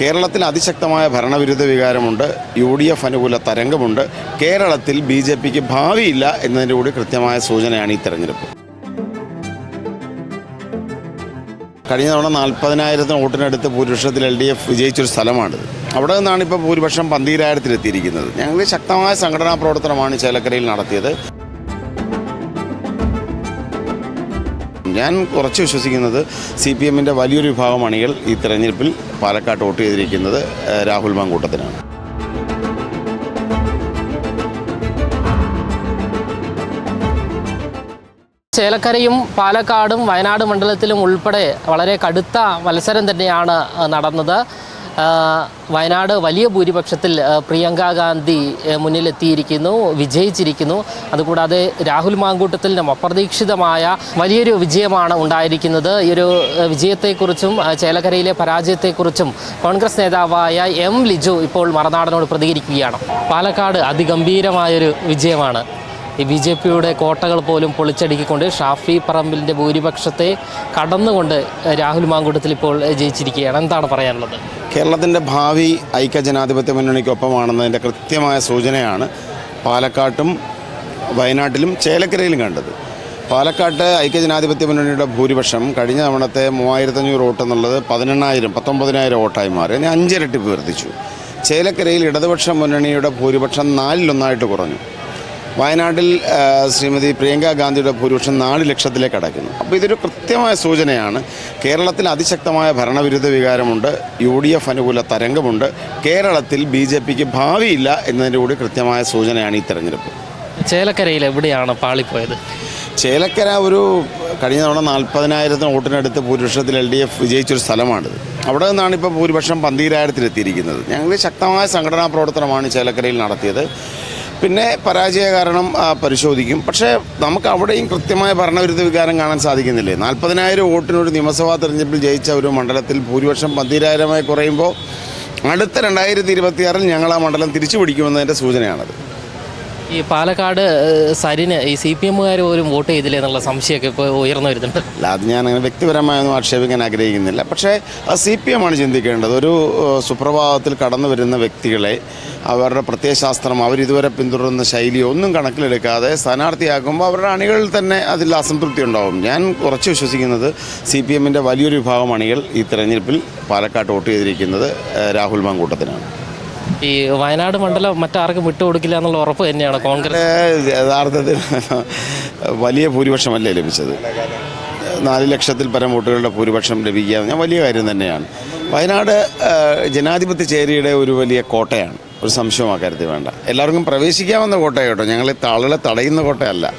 കേരളത്തിൽ അതിശക്തമായ ഭരണവിരുദ്ധ വികാരമുണ്ട് യു ഡി എഫ് അനുകൂല തരംഗമുണ്ട്. കേരളത്തിൽ ബി ജെ പിക്ക് ഭാവിയില്ല എന്നതിന്റെ കൂടി കൃത്യമായ സൂചനയാണ് ഈ തെരഞ്ഞെടുപ്പ്. കഴിഞ്ഞ തവണ നാൽപ്പതിനായിരത്തിന് വോട്ടിനടുത്ത് ഭൂരിപക്ഷത്തിൽ എൽ ഡി എഫ് വിജയിച്ചൊരു സ്ഥലമാണിത്. അവിടെ നിന്നാണ് ഇപ്പോൾ ഭൂരിപക്ഷം പന്തീരായിരത്തിലെത്തിയിരിക്കുന്നത്. ഞങ്ങൾ ശക്തമായ സംഘടനാ പ്രവർത്തനമാണ് ചേലക്കരയിൽ നടത്തിയത്. ഞാൻ കുറച്ച് വിശ്വസിക്കുന്നത് സി പി എമ്മിന്റെ വലിയൊരു വിഭാഗം അണികൾ ഈ തെരഞ്ഞെടുപ്പിൽ പാലക്കാട് വോട്ട് ചെയ്തിരിക്കുന്നത് രാഹുൽ മാങ്കൂട്ടത്തിനാണ്. ചേലക്കരയും പാലക്കാടും വയനാട് മണ്ഡലത്തിലും ഉൾപ്പെടെ വളരെ കടുത്ത മത്സരം തന്നെയാണ് നടന്നത്. വയനാട് വലിയ ഭൂരിപക്ഷത്തിൽ പ്രിയങ്ക ഗാന്ധി മുന്നിലെത്തിയിരിക്കുന്നു വിജയിച്ചിരിക്കുന്നു. അതുകൂടാതെ രാഹുൽ മാങ്കൂട്ടത്തിനും അപ്രതീക്ഷിതമായ വലിയൊരു വിജയമാണ് ഉണ്ടായിരിക്കുന്നത്. ഈ ഒരു വിജയത്തെക്കുറിച്ചും ചേലക്കരയിലെ പരാജയത്തെക്കുറിച്ചും കോൺഗ്രസ് നേതാവായ എം ലിജു ഇപ്പോൾ മറനാടനോട് പ്രതികരിക്കുകയാണ്. പാലക്കാട് അതിഗംഭീരമായൊരു വിജയമാണ്. ഈ ബി ജെ പിയുടെ കോട്ടകൾ പോലും പൊളിച്ചടുക്കിക്കൊണ്ട് ഷാഫി പറമ്പിലിന്റെ ഭൂരിപക്ഷത്തെ കടന്നുകൊണ്ട് രാഹുൽ മാങ്കൂട്ടത്തിൽ ഇപ്പോൾ ജയിച്ചിരിക്കുകയാണ്. എന്താണ് പറയാനുള്ളത്? കേരളത്തിന്റെ ഭാവി ഐക്യ ഐക്യജനാധിപത്യ മുന്നണിക്കൊപ്പമാണെന്നതിന്റെ കൃത്യമായ സൂചനയാണ് പാലക്കാട്ടും വയനാട്ടിലും ചേലക്കരയിലും കണ്ടത്. പാലക്കാട്ട് ഐക്യജനാധിപത്യ മുന്നണിയുടെ ഭൂരിപക്ഷം കഴിഞ്ഞ തവണത്തെ മൂവായിരത്തഞ്ഞൂറ് വോട്ട് എന്നുള്ളത് പതിനെണ്ണായിരം പത്തൊമ്പതിനായിരം വോട്ടായി മാറി. അതിനെ അഞ്ചിരട്ടിപ്പ് വർദ്ധിച്ചു ചേലക്കരയിൽ ഇടതുപക്ഷ മുന്നണിയുടെ ഭൂരിപക്ഷം നാലിലൊന്നായിട്ട് കുറഞ്ഞു. വയനാട്ടിൽ ശ്രീമതി പ്രിയങ്ക ഗാന്ധിയുടെ ഭൂരിപക്ഷം നാല് ലക്ഷത്തിലേക്ക് അടയ്ക്കുന്നു. അപ്പോൾ ഇതൊരു കൃത്യമായ സൂചനയാണ്. കേരളത്തിൽ അതിശക്തമായ ഭരണവിരുദ്ധ വികാരമുണ്ട്. യു ഡി എഫ് അനുകൂല തരംഗമുണ്ട്. കേരളത്തിൽ ബി ജെ പിക്ക് ഭാവിയില്ല എന്നതിന്റെ കൂടി കൃത്യമായ സൂചനയാണ് ഈ തെരഞ്ഞെടുപ്പ്. ചേലക്കരയിൽ എവിടെയാണ് പാളിപ്പോയത്? ചേലക്കര ഒരു കഴിഞ്ഞ തവണ നാൽപ്പതിനായിരത്തിന് വോട്ടിനടുത്ത് ഭൂരിപക്ഷത്തിൽ എൽ ഡി എഫ് വിജയിച്ചൊരു സ്ഥലമാണിത്. അവിടെ നിന്നാണ് ഇപ്പോൾ ഭൂരിപക്ഷം പന്തീരായിരത്തിലെത്തിയിരിക്കുന്നത്. ഞങ്ങൾ ശക്തമായ സംഘടനാ പ്രവർത്തനമാണ് ചേലക്കരയിൽ നടത്തിയത്. പിന്നെ പരാജയ കാരണം പരിശോധിക്കും. പക്ഷേ നമുക്ക് അവിടെയും കൃത്യമായ ഭരണവിരുദ്ധ വികാരം കാണാൻ സാധിക്കുന്നില്ലേ? നാൽപ്പതിനായിരം വോട്ടിനൊരു നിയമസഭാ തെരഞ്ഞെടുപ്പിൽ ജയിച്ച ഒരു മണ്ഡലത്തിൽ ഭൂരിപക്ഷം പന്തിരായിരമായി കുറയുമ്പോൾ അടുത്ത രണ്ടായിരത്തി ഇരുപത്തിയാറിൽ ഞങ്ങൾ ആ മണ്ഡലം തിരിച്ചു പിടിക്കുമെന്നതിന്റെ സൂചനയാണത്. ഈ പാലക്കാട് സരിന് ഈ സി പി എമ്മുകാർ പോലും വോട്ട് ചെയ്തില്ല എന്നുള്ള സംശയമൊക്കെ ഇപ്പോൾ ഉയർന്നു വരുന്നുണ്ട്. അല്ല അത് ഞാൻ അങ്ങനെ വ്യക്തിപരമായൊന്നും ആക്ഷേപിക്കാൻ ആഗ്രഹിക്കുന്നില്ല. പക്ഷേ അത് സി പി എമ്മാണ് ചിന്തിക്കേണ്ടത്. ഒരു സുപ്രഭാതത്തിൽ കടന്നു വരുന്ന വ്യക്തികളെ അവരുടെ പ്രത്യയശാസ്ത്രം അവരിതുവരെ പിന്തുടരുന്ന ശൈലി ഒന്നും കണക്കിലെടുക്കാതെ സ്ഥാനാർത്ഥിയാക്കുമ്പോൾ അവരുടെ അണികളിൽ തന്നെ അതിൽ അസംതൃപ്തി ഉണ്ടാകും ഞാൻ കുറച്ച് വിശ്വസിക്കുന്നത് സി പി എമ്മിന്റെ വലിയൊരു വിഭാഗം അണികൾ ഈ തെരഞ്ഞെടുപ്പിൽ പാലക്കാട്ട് വോട്ട് ചെയ്തിരിക്കുന്നത് രാഹുൽ മാങ്കൂട്ടത്തിനാണ്. ഈ വയനാട് മണ്ഡലം മറ്റാർക്കും വിട്ടുകൊടുക്കില്ല എന്നുള്ള ഉറപ്പ് തന്നെയാണ് കോൺഗ്രസ്. യഥാർത്ഥത്തിൽ വലിയ ഭൂരിപക്ഷമല്ലേ ലഭിച്ചത്? നാല് ലക്ഷത്തിൽ പരം വോട്ടുകളുടെ ഭൂരിപക്ഷം ലഭിക്കുക ഞാൻ വലിയ കാര്യം തന്നെയാണ്. വയനാട് ആ, ജനാധിപത്യ ചേരിയുടെ ഒരു വലിയ കോട്ടയാണ്. ഒരു സംശയവും കാര്യത്തിൽ വേണ്ട. എല്ലാവർക്കും പ്രവേശിക്കാവുന്ന കോട്ടയോട്ടോ കേട്ടോ. ഞങ്ങൾ ആളുകളെ തടയുന്ന കോട്ടയല്ല.